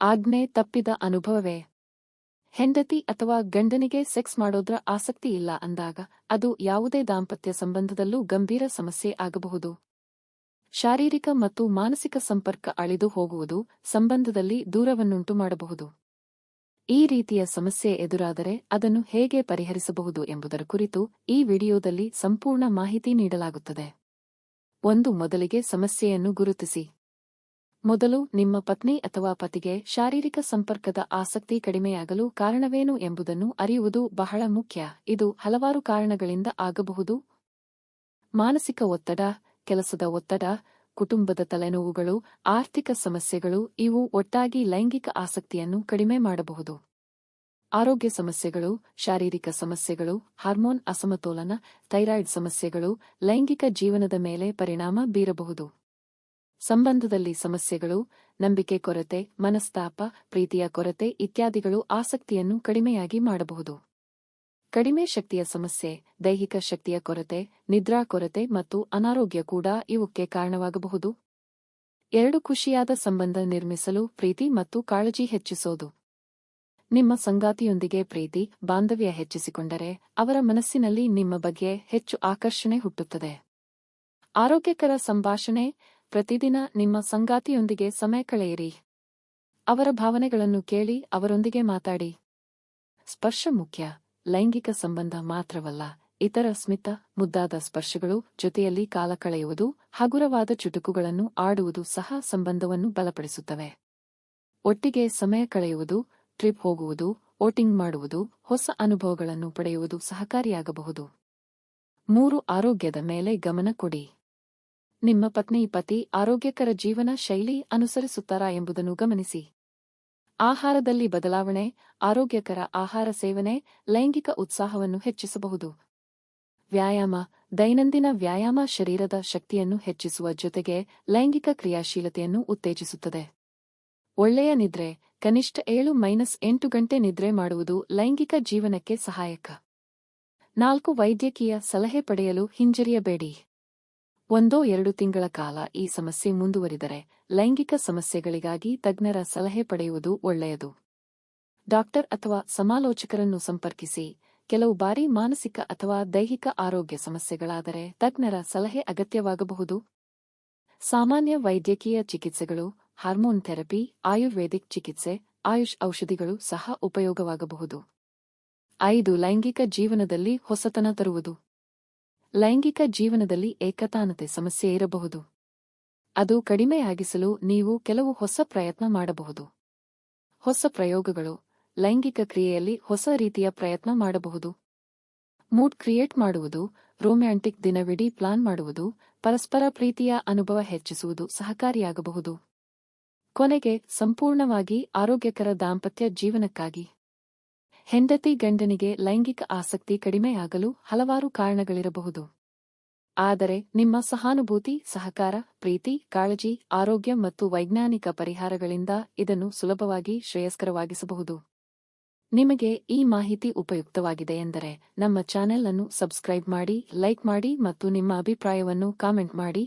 ಆಜ್ಞೆ ತಪ್ಪಿದ ಅನುಭವವೇ? ಹೆಂಡತಿ ಅಥವಾ ಗಂಡನಿಗೆ ಸೆಕ್ಸ್ ಮಾಡೋದ್ರ ಆಸಕ್ತಿ ಇಲ್ಲ ಅಂದಾಗ ಅದು ಯಾವುದೇ ದಾಂಪತ್ಯ ಸಂಬಂಧದಲ್ಲೂ ಗಂಭೀರ ಸಮಸ್ಯೆ ಆಗಬಹುದು. ಶಾರೀರಿಕ ಮತ್ತು ಮಾನಸಿಕ ಸಂಪರ್ಕ ಅಳಿದು ಹೋಗುವುದು ಸಂಬಂಧದಲ್ಲಿ ದೂರವನ್ನುಂಟು ಮಾಡಬಹುದು. ಈ ರೀತಿಯ ಸಮಸ್ಯೆ ಎದುರಾದರೆ ಅದನ್ನು ಹೇಗೆ ಪರಿಹರಿಸಬಹುದು ಎಂಬುದರ ಕುರಿತು ಈ ವಿಡಿಯೋದಲ್ಲಿ ಸಂಪೂರ್ಣ ಮಾಹಿತಿ ನೀಡಲಾಗುತ್ತದೆ. ಒಂದು ಮೊದಲಿಗೆ ಸಮಸ್ಯೆಯನ್ನು ಗುರುತಿಸಿ. ಮೊದಲು ನಿಮ್ಮ ಪತ್ನಿ ಅಥವಾ ಪತಿಗೆ ಶಾರೀರಿಕ ಸಂಪರ್ಕದ ಆಸಕ್ತಿ ಕಡಿಮೆಯಾಗಲು ಕಾರಣವೇನು ಎಂಬುದನ್ನು ಅರಿಯುವುದು ಬಹಳ ಮುಖ್ಯ. ಇದು ಹಲವಾರು ಕಾರಣಗಳಿಂದ ಆಗಬಹುದು. ಮಾನಸಿಕ ಒತ್ತಡ, ಕೆಲಸದ ಒತ್ತಡ, ಕುಟುಂಬದ ತಲೆನೋವುಗಳು, ಆರ್ಥಿಕ ಸಮಸ್ಯೆಗಳು ಇವು ಒಟ್ಟಾಗಿ ಲೈಂಗಿಕ ಆಸಕ್ತಿಯನ್ನು ಕಡಿಮೆ ಮಾಡಬಹುದು. ಆರೋಗ್ಯ ಸಮಸ್ಯೆಗಳು, ಶಾರೀರಿಕ ಸಮಸ್ಯೆಗಳು, ಹಾರ್ಮೋನ್ ಅಸಮತೋಲನ, ಥೈರಾಯ್ಡ್ ಸಮಸ್ಯೆಗಳು ಲೈಂಗಿಕ ಜೀವನದ ಮೇಲೆ ಪರಿಣಾಮ ಬೀರಬಹುದು. ಸಂಬಂಧದಲ್ಲಿ ಸಮಸ್ಯೆಗಳು, ನಂಬಿಕೆ ಕೊರತೆ, ಮನಸ್ತಾಪ, ಪ್ರೀತಿಯ ಕೊರತೆ ಇತ್ಯಾದಿಗಳು ಆಸಕ್ತಿಯನ್ನು ಕಡಿಮೆಯಾಗಿ ಮಾಡಬಹುದು. ಕಡಿಮೆ ಶಕ್ತಿಯ ಸಮಸ್ಯೆ, ದೈಹಿಕ ಶಕ್ತಿಯ ಕೊರತೆ, ನಿದ್ರಾ ಕೊರತೆ ಮತ್ತು ಅನಾರೋಗ್ಯ ಕೂಡ ಇವಕ್ಕೆ ಕಾರಣವಾಗಬಹುದು. ಎರಡು ಖುಷಿಯಾದ ಸಂಬಂಧ ನಿರ್ಮಿಸಲು ಪ್ರೀತಿ ಮತ್ತು ಕಾಳಜಿ ಹೆಚ್ಚಿಸೋದು. ನಿಮ್ಮ ಸಂಗಾತಿಯೊಂದಿಗೆ ಪ್ರೀತಿ, ಬಾಂಧವ್ಯ ಹೆಚ್ಚಿಸಿಕೊಂಡರೆ ಅವರ ಮನಸ್ಸಿನಲ್ಲಿ ನಿಮ್ಮ ಬಗ್ಗೆ ಹೆಚ್ಚು ಆಕರ್ಷಣೆ ಹುಟ್ಟುತ್ತದೆ. ಆರೋಗ್ಯಕರ ಸಂಭಾಷಣೆ ಪ್ರತಿದಿನ ನಿಮ್ಮ ಸಂಗಾತಿಯೊಂದಿಗೆ ಸಮಯ ಕಳೆಯಿರಿ. ಅವರ ಭಾವನೆಗಳನ್ನು ಕೇಳಿ ಅವರೊಂದಿಗೆ ಮಾತಾಡಿ. ಸ್ಪರ್ಶ ಮುಖ್ಯ. ಲೈಂಗಿಕ ಸಂಬಂಧ ಮಾತ್ರವಲ್ಲ, ಇತರ ಸ್ಮಿತ, ಮುದ್ದಾದ ಸ್ಪರ್ಶಗಳು ಜೊತೆಯಲ್ಲಿ ಕಾಲ ಕಳೆಯುವುದು, ಹಗುರವಾದ ಚುಟುಕುಗಳನ್ನು ಆಡುವುದು ಸಹ ಸಂಬಂಧವನ್ನು ಬಲಪಡಿಸುತ್ತವೆ. ಒಟ್ಟಿಗೆ ಸಮಯ ಕಳೆಯುವುದು, ಟ್ರಿಪ್ ಹೋಗುವುದು ಓಟಿಂಗ್ ಮಾಡುವುದು, ಹೊಸ ಅನುಭವಗಳನ್ನು ಪಡೆಯುವುದು ಸಹಕಾರಿಯಾಗಬಹುದು. ಮೂರು, ಆರೋಗ್ಯದ ಮೇಲೆ ಗಮನ ಕೊಡಿ. ನಿಮ್ಮ ಪತ್ನಿ ಪತಿ ಆರೋಗ್ಯಕರ ಜೀವನ ಶೈಲಿ ಅನುಸರಿಸುತ್ತಾರಾ ಎಂಬುದನ್ನು ಗಮನಿಸಿ. ಆಹಾರದಲ್ಲಿ ಬದಲಾವಣೆ, ಆರೋಗ್ಯಕರ ಆಹಾರ ಸೇವನೆ, ಲೈಂಗಿಕ ಉತ್ಸಾಹವನ್ನು ಹೆಚ್ಚಿಸಬಹುದು. ವ್ಯಾಯಾಮ, ದೈನಂದಿನ ವ್ಯಾಯಾಮ ಶರೀರದ ಶಕ್ತಿಯನ್ನು ಹೆಚ್ಚಿಸುವ ಜೊತೆಗೆ ಲೈಂಗಿಕ ಕ್ರಿಯಾಶೀಲತೆಯನ್ನು ಉತ್ತೇಜಿಸುತ್ತದೆ. ಒಳ್ಳೆಯ ನಿದ್ರೆ, ಕನಿಷ್ಠ ಏಳು ಮೈನಸ್ ಎಂಟು ಗಂಟೆ ನಿದ್ರೆ ಮಾಡುವುದು ಲೈಂಗಿಕ ಜೀವನಕ್ಕೆ ಸಹಾಯಕ. ನಾಲ್ಕು ವೈದ್ಯಕೀಯ ಸಲಹೆ ಪಡೆಯಲು ಹಿಂಜರಿಯಬೇಡಿ. ಒಂದೋ ಎರಡು ತಿಂಗಳ ಕಾಲ ಈ ಸಮಸ್ಯೆ ಮುಂದುವರಿದರೆ ಲೈಂಗಿಕ ಸಮಸ್ಯೆಗಳಿಗಾಗಿ ತಜ್ಞರ ಸಲಹೆ ಪಡೆಯುವುದು ಒಳ್ಳೆಯದು. ಡಾಕ್ಟರ್ ಅಥವಾ ಸಮಾಲೋಚಕರನ್ನು ಸಂಪರ್ಕಿಸಿ, ಕೆಲವು ಬಾರಿ ಮಾನಸಿಕ ಅಥವಾ ದೈಹಿಕ ಆರೋಗ್ಯ ಸಮಸ್ಯೆಗಳಾದರೆ ತಜ್ಞರ ಸಲಹೆ ಅಗತ್ಯವಾಗಬಹುದು. ಸಾಮಾನ್ಯ ವೈದ್ಯಕೀಯ ಚಿಕಿತ್ಸೆಗಳು, ಹಾರ್ಮೋನ್ ಥೆರಪಿ, ಆಯುರ್ವೇದಿಕ್ ಚಿಕಿತ್ಸೆ, ಆಯುಷ್ ಔಷಧಿಗಳು ಸಹ ಉಪಯೋಗವಾಗಬಹುದು. ಐದು ಲೈಂಗಿಕ ಜೀವನದಲ್ಲಿ ಹೊಸತನ ತರುವುದು. ಲೈಂಗಿಕ ಜೀವನದಲ್ಲಿ ಏಕತಾನತೆ ಸಮಸ್ಯೆ ಇರಬಹುದು. ಅದು ಕಡಿಮೆಯಾಗಿಸಲು ನೀವು ಕೆಲವು ಹೊಸ ಪ್ರಯತ್ನ ಮಾಡಬಹುದು. ಹೊಸ ಪ್ರಯೋಗಗಳು, ಲೈಂಗಿಕ ಕ್ರಿಯೆಯಲ್ಲಿ ಹೊಸ ರೀತಿಯ ಪ್ರಯತ್ನ ಮಾಡಬಹುದು. ಮೂಡ್ ಕ್ರಿಯೇಟ್ ಮಾಡುವುದು, ರೊಮ್ಯಾಂಟಿಕ್ ದಿನವಿಡೀ ಪ್ಲಾನ್ ಮಾಡುವುದು, ಪರಸ್ಪರ ಪ್ರೀತಿಯ ಅನುಭವ ಹೆಚ್ಚಿಸುವುದು ಸಹಕಾರಿಯಾಗಬಹುದು. ಕೊನೆಗೆ ಸಂಪೂರ್ಣವಾಗಿ ಆರೋಗ್ಯಕರ ದಾಂಪತ್ಯ ಜೀವನಕ್ಕಾಗಿ. ಹೆಂಡತಿ ಗಂಡನಿಗೆ ಲೈಂಗಿಕ ಆಸಕ್ತಿ ಕಡಿಮೆಯಾಗಲು ಹಲವಾರು ಕಾರಣಗಳಿರಬಹುದು. ಆದರೆ ನಿಮ್ಮ ಸಹಾನುಭೂತಿ, ಸಹಕಾರ, ಪ್ರೀತಿ, ಕಾಳಜಿ, ಆರೋಗ್ಯ ಮತ್ತು ವೈಜ್ಞಾನಿಕ ಪರಿಹಾರಗಳಿಂದ ಇದನ್ನು ಸುಲಭವಾಗಿ ಶ್ರೇಯಸ್ಕರವಾಗಿಸಬಹುದು. ನಿಮಗೆ ಈ ಮಾಹಿತಿ ಉಪಯುಕ್ತವಾಗಿದೆ ಎಂದರೆ ನಮ್ಮ ಚಾನೆಲ್ ಅನ್ನು ಸಬ್ಸ್ಕ್ರೈಬ್ ಮಾಡಿ, ಲೈಕ್ ಮಾಡಿ ಮತ್ತು ನಿಮ್ಮ ಅಭಿಪ್ರಾಯವನ್ನು ಕಾಮೆಂಟ್ ಮಾಡಿ.